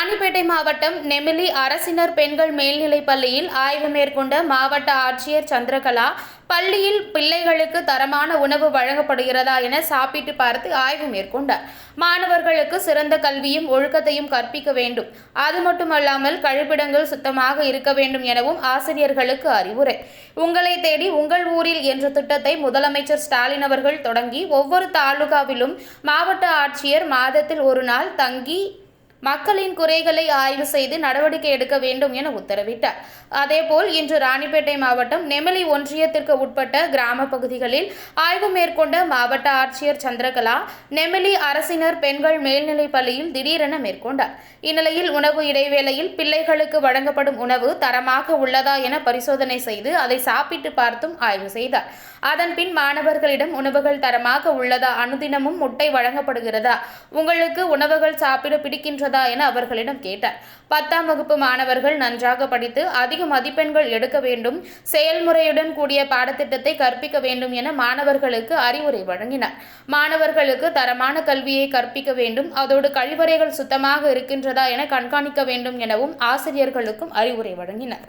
மாவட்டம் நெமிலி அரசினர் பெண்கள் மேல்நிலைப் பள்ளியில் ஆய்வு மேற்கொண்ட மாவட்ட ஆட்சியர் சந்திரகலா பள்ளியில் பிள்ளைகளுக்கு தரமான உணவு வழங்கப்படுகிறதா என சாப்பிட்டு பார்த்து ஆய்வு மேற்கொண்டார். மாணவர்களுக்கு சிறந்த கல்வியும் ஒழுக்கத்தையும் கற்பிக்க வேண்டும். அது மட்டுமல்லாமல் கழிப்பிடங்கள் சுத்தமாக இருக்க வேண்டும் எனவும் ஆசிரியர்களுக்கு அறிவுரை. உங்களை தேடி உங்கள் ஊரில் என்ற திட்டத்தை முதலமைச்சர் ஸ்டாலின் அவர்கள் தொடங்கி ஒவ்வொரு தாலுகாவிலும் மாவட்ட ஆட்சியர் மாதத்தில் ஒரு நாள் தங்கி மக்களின் குறைகளை ஆய்வு செய்து நடவடிக்கை எடுக்க வேண்டும் என உத்தரவிட்டார். அதேபோல் இன்று ராணிப்பேட்டை மாவட்டம் நெமலி ஒன்றியத்திற்கு உட்பட்ட கிராம பகுதிகளில் ஆய்வு மேற்கொண்ட மாவட்ட ஆட்சியர் சந்திரகலா நெமலி அரசினர் பெண்கள் மேல்நிலைப் பள்ளியில் திடீரென மேற்கொண்டார். இந்நிலையில் உணவு இடைவேளையில் பிள்ளைகளுக்கு வழங்கப்படும் உணவு தரமாக உள்ளதா என பரிசோதனை செய்து அதை சாப்பிட்டு பார்த்தும் ஆய்வு செய்தார். அதன்பின் மாணவர்களிடம் உணவுகள் தரமாக உள்ளதா அனுதினமும் முட்டை வழங்கப்படுகிறதா உங்களுக்கு உணவுகள் சாப்பிட பிடிக்கின்றதா என அவர்களிடம் கேட்டார் பத்தாம் வகுப்பு மாணவர்கள் நன்றாக படித்து அதிக மதிப்பெண்கள் எடுக்க வேண்டும் செயல்முறையுடன் கூடிய பாடத்திட்டத்தை கற்பிக்க வேண்டும் என மாணவர்களுக்கு அறிவுரை வழங்கினார் மாணவர்களுக்கு தரமான கல்வியை கற்பிக்க வேண்டும் அதோடு கழிவறைகள் சுத்தமாக இருக்கின்றதா என கண்காணிக்க வேண்டும் எனவும் ஆசிரியர்களுக்கும் அறிவுரை வழங்கினார்